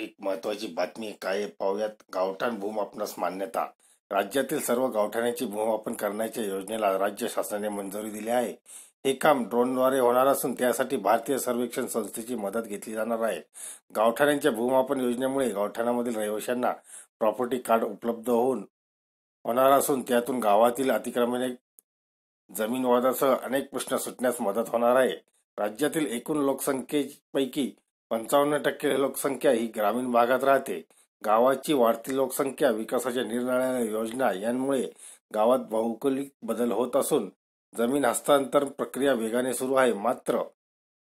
एक महत्वाची बातमी काय पाहूयात. गावठाण भूमापनास मान्यता. राज्यातील सर्व गावठाण्याची भूमापन करण्याच्या योजनेला राज्य शासनाने मंजुरी दिली आहे. हे काम ड्रोनद्वारे होणार असून त्यासाठी भारतीय सर्वेक्षण संस्थेची मदत घेतली जाणार आहे. गावठाण्यांच्या भूमापन योजनेमुळे गावठाणामधील रहिवाशांना प्रॉपर्टी कार्ड उपलब्ध होऊन होणार असून त्यातून गावातील अतिक्रमणे जमीन वादासह अनेक प्रश्न सुटण्यास मदत होणार आहे. राज्यातील एकूण लोकसंख्येपैकी पंचावन्न टक्के लोकसंख्या ही ग्रामीण भागात राहते. गावाची वाढती लोकसंख्या विकासाच्या निरनिराळ्या योजना यांमुळे गावात भौगोलिक बदल होत असून जमीन हस्तांतरण प्रक्रिया वेगाने सुरू आहे. मात्र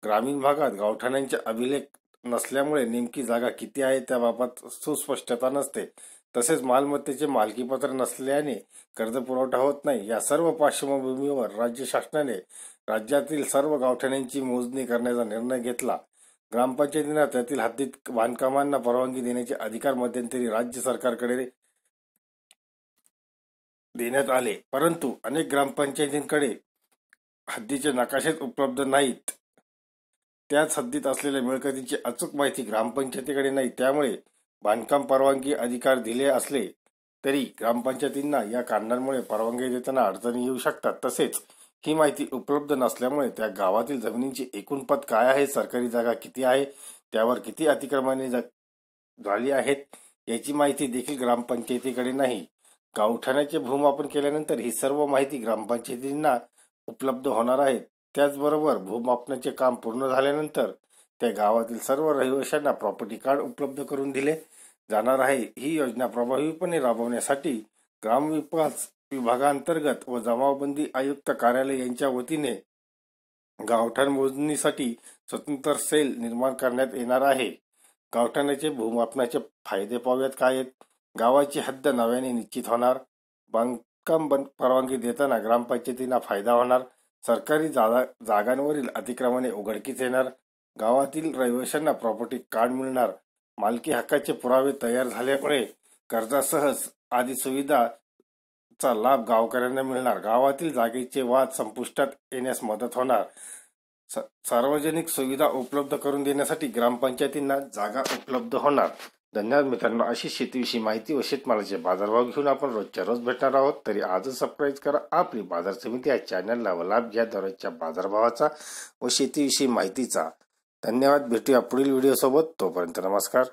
ग्रामीण भागात गावठाण्यांचे अभिलेख नसल्यामुळे नेमकी जागा किती आहे त्याबाबत सुस्पष्टता नसते. तसेच मालमत्तेचे मालकीपत्र नसल्याने कर्ज पुरवठा होत नाही. या सर्व पार्श्वभूमीवर राज्य शासनाने राज्यातील सर्व गावठाण्यांची मोजणी करण्याचा निर्णय घेतला. ग्रामपंचायतींना त्यातील हद्दीत बांधकामांना परवानगी देण्याचे अधिकार मध्यंतरी राज्य सरकारकडे देण्यात आले. परंतु अनेक ग्रामपंचायतींकडे हद्दीचे नकाशेच उपलब्ध नाहीत. त्याच हद्दीत असलेल्या मिळकतीची अचूक माहिती ग्रामपंचायतीकडे नाही. त्यामुळे बांधकाम परवानगी अधिकार दिले असले तरी ग्रामपंचायतींना या कारणांमुळे परवानगी देताना अडचणी येऊ शकतात. तसेच ही माहिती उपलब्ध नसल्यामुळे त्या गावातील जमिनींची एकूण पत काय आहे सरकारी जागा किती आहे त्यावर किती अतिक्रमणे झाली आहेत याची माहिती देखील ग्रामपंचायतीकडे नाही. गावठाण्याचे भूमापन केल्यानंतर ही सर्व माहिती ग्रामपंचायतींना उपलब्ध होणार आहे. त्याचबरोबर भूमापनाचे काम पूर्ण झाल्यानंतर त्या गावातील सर्व रहिवाशांना प्रॉपर्टी कार्ड उपलब्ध करून दिले जाणार आहे. ही योजना प्रभावीपणे राबवण्यासाठी ग्रामविकास विभागांतर्गत व जमावबंदी आयुक्त कार्यालय यांच्या वतीने गावठाण मोजणीसाठी स्वतंत्र सेल निर्माण करण्यात येणार आहे. गावठाणाचे भूमापनाचे फायदे पाहूयात काय आहेत. गावाची हद्द नव्याने निश्चित होणार. बांधकाम परवानगी देताना ग्रामपंचायतींना फायदा होणार. सरकारी जागा जागांवरील अतिक्रमणे उघडकीस येणार. गावातील रहिवाशांना प्रॉपर्टी कार्ड मिळणार. मालकी हक्काचे पुरावे तयार झाल्यामुळे कर्जासह आदी सुविधा चा लाभ गावकऱ्यांना मिळणार. गावातील जागेचे वाद संपुष्टात येण्यास मदत होणार. सार्वजनिक सुविधा उपलब्ध करून देण्यासाठी ग्रामपंचायतींना जागा उपलब्ध होणार. धन्यवाद मित्रांनो. अशी शेतीविषयी माहिती व शेतमालाचे बाजारभाव घेऊन आपण रोजच्या रोज भेटणार आहोत. तरी आजच सबस्क्राईब करा. आपली बाजार समिती या चॅनलला व लाभ घ्या. दररोजच्या बाजारभावाचा व शेतीविषयी माहितीचा. धन्यवाद. भेटूया पुढील व्हिडिओसोबत तोपर्यंत नमस्कार.